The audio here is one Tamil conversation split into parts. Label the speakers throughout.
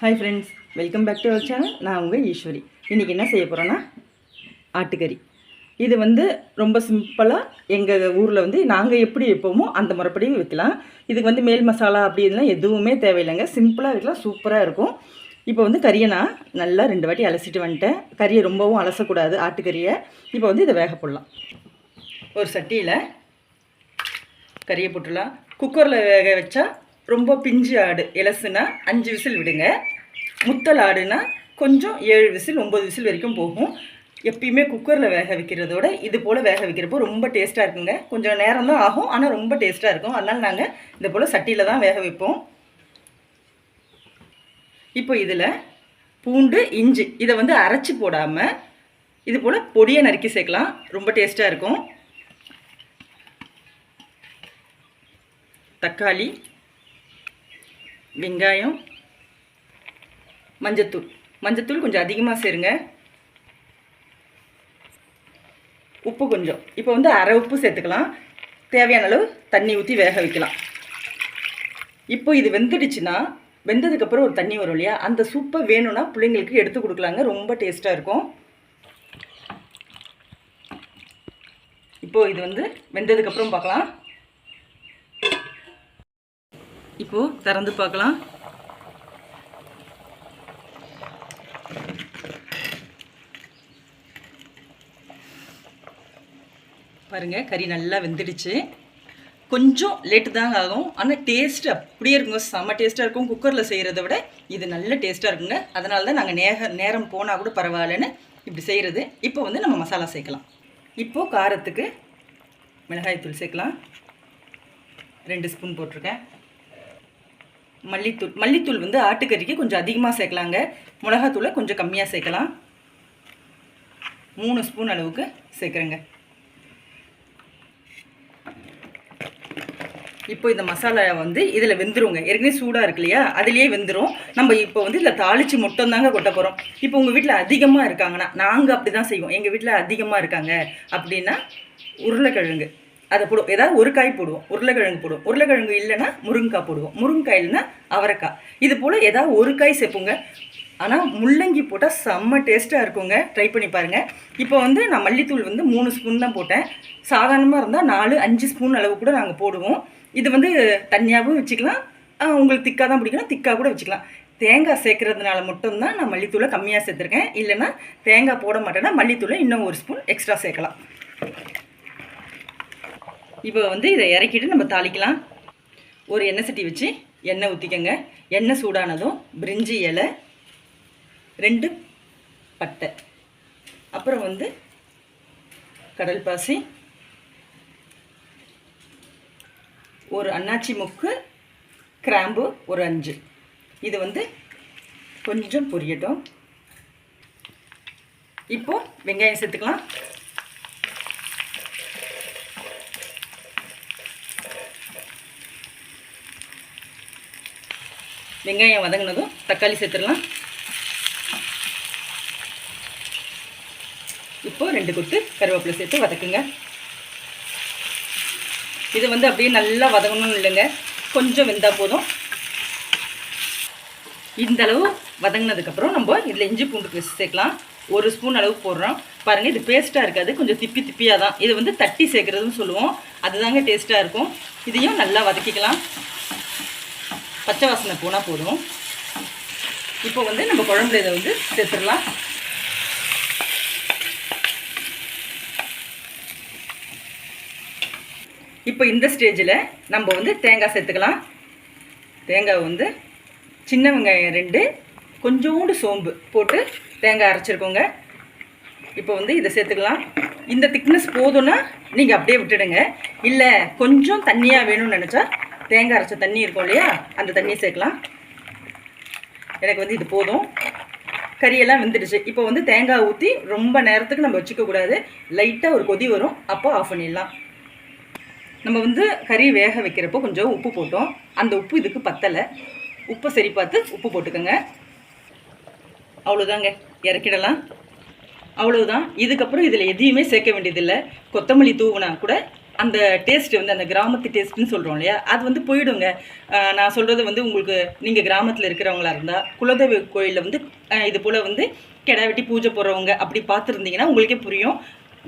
Speaker 1: Hi friends welcome back to our channel நான் உங்கள் ஈஸ்வரி. இன்றைக்கி என்ன செய்ய போகிறோன்னா ஆட்டுக்கறி. இது வந்து ரொம்ப சிம்பிளாக எங்கள் ஊரில் வந்து நாங்கள் எப்படி வைப்போமோ அந்த முறைப்படி வைக்கலாம் இதுக்கு வந்து மேல் மசாலா அப்படின்லாம் எதுவுமே தேவையில்லைங்க. சிம்பிளாக வைக்கலாம் சூப்பராக இருக்கும். இப்போ வந்து கறியை நான் நல்லா ரெண்டு வாட்டி அலசிட்டு வந்துட்டேன். கறியை ரொம்பவும் அலசக்கூடாது ஆட்டுக்கறியை. இப்போ வந்து இதை வேக போடலாம். ஒரு சட்டியில் கறியை போட்டுடலாம். குக்கரில் வேக வச்சா ரொம்ப பிஞ்சு ஆடு இலசுனா அஞ்சு விசில் விடுங்க. முத்தல் ஆடுனா கொஞ்சம் ஏழு விசில் ஒம்பது விசில் வரைக்கும் போகும். எப்பயுமே குக்கரில் வேக வைக்கிறதோட இது போல் வேக வைக்கிறப்போ ரொம்ப டேஸ்ட்டாக இருக்குங்க. கொஞ்சம் நேரம் தான் ஆகும் ஆனால் ரொம்ப டேஸ்ட்டாக இருக்கும். அதனால் நாங்கள் இது போல் சட்டியில் தான் வேக வைப்போம். இப்போ இதில் பூண்டு இஞ்சி இதை வந்து அரைச்சி போடாமல் இது போல் பொடியை நறுக்கி சேர்க்கலாம். ரொம்ப டேஸ்ட்டாக இருக்கும். தக்காளி வெங்காயம் மஞ்சத்தூள். மஞ்சத்தூள் கொஞ்சம் அதிகமாக சேருங்க. உப்பு கொஞ்சம். இப்போ வந்து அரை உப்பு சேர்த்துக்கலாம். தேவையான அளவு தண்ணி ஊற்றி வேக வைக்கலாம். இப்போ இது வெந்துடுச்சுன்னா வெந்ததுக்கப்புறம் ஒரு தண்ணி வரும் இல்லையா? அந்த சூப்பை வேணும்னா பிள்ளைங்களுக்கு எடுத்து கொடுக்கலாங்க. ரொம்ப டேஸ்ட்டாக இருக்கும். இப்போது இது வந்து வெந்ததுக்கப்புறம் பார்க்கலாம். இப்போது திறந்து பார்க்கலாம். பாருங்க கறி நல்லா வெந்துடுச்சு. கொஞ்சம் லேட்டு தாங்க ஆகும். ஆனால் டேஸ்ட் அப்படியே இருக்குங்க. செம்ம டேஸ்ட்டாக இருக்கும். குக்கரில் செய்கிறத விட இது நல்ல டேஸ்ட்டாக இருக்குங்க. அதனால தான் நாங்கள் நேக நேரம் போனால் கூட பரவாயில்லன்னு இப்படி செய்கிறது இப்போ வந்து நம்ம மசாலா சேர்க்கலாம். இப்போது காரத்துக்கு மிளகாய்த்தூள் சேர்க்கலாம். ரெண்டு ஸ்பூன் போட்டிருக்கேன். மல்லித்தூள் மல்லித்தூள் வந்து ஆட்டுக்கறிக்கு கொஞ்சம் அதிகமாக சேர்க்கலாங்க. மிளகாத்தூளை கொஞ்சம் கம்மியாக சேர்க்கலாம். மூணு ஸ்பூன் அளவுக்கு சேர்க்குறேங்க. இப்போ இந்த மசாலா வந்து இதில் வெந்துருங்க. ஏற்கனவே சூடாக இருக்கு இல்லையா? அதுலேயே வெந்துடும் நம்ம இப்போ வந்து இதில் தாளித்து மட்டும் தாங்க கொட்ட போகிறோம் இப்போ உங்கள் வீட்டில் அதிகமாக இருக்காங்கன்னா நாங்கள் அப்படி தான் செய்வோம். எங்கள் வீட்டில் அதிகமாக இருக்காங்க அப்படின்னா உருளைக்கிழங்கு. அதை போடுவோம். ஏதாவது ஒரு காய் போடுவோம். உருளைக்கிழங்கு போடுவோம். உருளைக்கிழங்கு இல்லைன்னா முருங்கைக்காய் போடுவோம். முருங்கைக்காய் இல்லைன்னா அவரைக்காய். இது போல் ஏதாவது ஒரு காய் சேர்ப்போங்க. ஆனால் முள்ளங்கி போட்டால் செம்ம டேஸ்ட்டாக இருக்குங்க. ட்ரை பண்ணி பாருங்கள் இப்போ வந்து நான் மல்லித்தூள் வந்து மூணு ஸ்பூன் தான் போட்டேன். சாதாரணமாக இருந்தால் நாலு அஞ்சு ஸ்பூன் அளவு கூட நாங்கள் போடுவோம். இது வந்து தனியாகவும் வச்சுக்கலாம். உங்களுக்கு திக்காக தான் பிடிக்கணும் திக்காக கூட வச்சுக்கலாம். தேங்காய் சேர்க்கறதுனால மட்டும்தான் நான் மல்லித்தூளை கம்மியாக சேர்த்துருக்கேன். இல்லைன்னா தேங்காய் போட மாட்டேன்னா மல்லித்தூளை இன்னும் ஒரு ஸ்பூன் எக்ஸ்ட்ரா சேர்க்கலாம். இப்போ வந்து இதை இறக்கிட்டு நம்ம தாளிக்கலாம். ஒரு எண்ணெய் சட்டி வச்சு எண்ணெய் ஊற்றிக்கங்க எண்ணெய் சூடானதும் பிரிஞ்சி இலை ரெண்டு பட்டை. அப்புறம் வந்து கடல் பாசி ஒரு அன்னாச்சி முக்கு கிராம்பு ஒரு அஞ்சு. இது வந்து கொஞ்சம் பொரியட்டும். இப்போ வெங்காயம் சேர்த்துக்கலாம். வெங்காயம் வதங்கினதும் தக்காளி சேர்த்துடலாம். இப்போது ரெண்டு கொத்து கருவேப்பிலை சேர்த்து வதக்குங்க. இது வந்து அப்படியே நல்லா வதங்கணும்னு இல்லைங்க. கொஞ்சம் வெந்தால் போதும். இந்த அளவு வதங்கினதுக்கப்புறம் நம்ம இதில் இஞ்சி பூண்டு பேஸ்ட் சேர்க்கலாம். ஒரு ஸ்பூன் அளவு போடுறோம். பாருங்கள் இது பேஸ்ட்டாக இருக்காது. கொஞ்சம் திப்பி திப்பியாக தான். இது வந்து தட்டி சேர்க்குறதுன்னு சொல்லுவோம். அதுதாங்க டேஸ்ட்டாக இருக்கும். இதையும் நல்லா வதக்கிக்கலாம். பச்சை வாசனை போனால் போதும். இப்போ வந்து நம்ம குழம்புல இதை வந்து சேர்த்துடலாம். இப்போ இந்த ஸ்டேஜில் நம்ம வந்து தேங்காய் சேர்த்துக்கலாம். தேங்காய் வந்து சின்ன வெங்காயம் ரெண்டு கொஞ்சோண்டு சோம்பு போட்டு தேங்காய் அரைச்சிருக்கோங்க. இப்போ வந்து இதை சேர்த்துக்கலாம். இந்த திக்னஸ் போதும்னா நீங்கள் அப்படியே விட்டுடுங்க. இல்லை கொஞ்சம் தண்ணியாக வேணும்னு நினச்சா தேங்காய் அரைச்ச தண்ணி இருக்கும் இல்லையா? அந்த தண்ணியை சேர்க்கலாம். எனக்கு வந்து இது போதும். கறியெல்லாம் வெந்துடுச்சு. இப்போ வந்து தேங்காய் ஊற்றி ரொம்ப நேரத்துக்கு நம்ம வச்சுக்கக்கூடாது லைட்டாக ஒரு கொதி வரும். அப்போ ஆஃப் பண்ணிடலாம். நம்ம வந்து கறி வேக வைக்கிறப்போ கொஞ்சம் உப்பு போட்டோம். அந்த உப்பு இதுக்கு பத்தலை. உப்பை சரி பார்த்து உப்பு போட்டுக்கோங்க. அவ்வளோதாங்க இறக்கிடலாம். அவ்வளோதான் இதுக்கப்புறம் இதில் எதையுமே சேர்க்க வேண்டியதில்லை. கொத்தமல்லி தூவுனா கூட அந்த டேஸ்ட்டு வந்து அந்த கிராமத்து டேஸ்ட்னு சொல்கிறோம் இல்லையா? அது வந்து போயிடுங்க. நான் சொல்கிறது வந்து உங்களுக்கு நீங்கள் கிராமத்தில் இருக்கிறவங்களா இருந்தால் குலதெய்வ கோயிலில் வந்து இது போல் வந்து கிடா வெட்டி பூஜை போடுறவங்க அப்படி பார்த்துருந்தீங்கன்னா உங்களுக்கே புரியும்.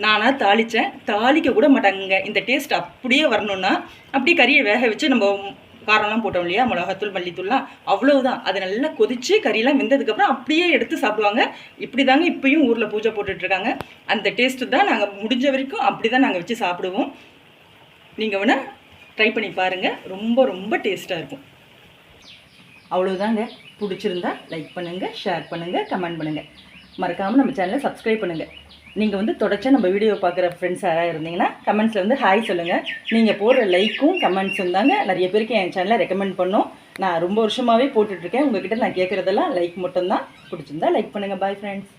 Speaker 1: நானாக தாளித்தேன் தாளிக்க கூட மாட்டாங்க இந்த டேஸ்ட் அப்படியே வரணும்னா அப்படியே கறியை வேக வச்சு நம்ம காரம்லாம் போட்டோம் இல்லையா? மிளகாத்தூள் மல்லித்தூள்லாம் அவ்வளவுதான். அது நல்லா கொதித்து கறியெல்லாம் வெந்ததுக்கப்புறம் அப்படியே எடுத்து சாப்பிடுவாங்க. இப்படி தாங்க இப்பயும் ஊரில் பூஜை போட்டுட்ருக்காங்க அந்த டேஸ்ட்டு தான் நாங்கள் முடிஞ்ச வரைக்கும் அப்படி தான் நாங்கள் வச்சு சாப்பிடுவோம். நீங்கள் வேணால் ட்ரை பண்ணி பாருங்கள் ரொம்ப ரொம்ப டேஸ்ட்டாக இருக்கும். அவ்வளோதாங்க பிடிச்சிருந்தா லைக் பண்ணுங்கள் ஷேர் பண்ணுங்கள் கமெண்ட் பண்ணுங்கள் மறக்காமல் நம்ம சேனலை சப்ஸ்கிரைப் பண்ணுங்கள் நீங்கள் வந்து தொடர்ச்சியாக நம்ம வீடியோ பார்க்குற ஃப்ரெண்ட்ஸ் யாராக இருந்தீங்கன்னா கமெண்ட்ஸில் வந்து ஹாய் சொல்லுங்கள் நீங்கள் போடுற லைக்கும் கமெண்ட்ஸும் தாங்க நிறைய பேருக்கு என் சேனலை ரெக்கமெண்ட் பண்ணோம். நான் ரொம்ப வருஷமாகவே போட்டுட்ருக்கேன் உங்ககிட்ட நான் கேட்குறதெல்லாம் லைக் மட்டும்தான். பிடிச்சிருந்தா லைக் பண்ணுங்கள் பாய் ஃப்ரெண்ட்ஸ்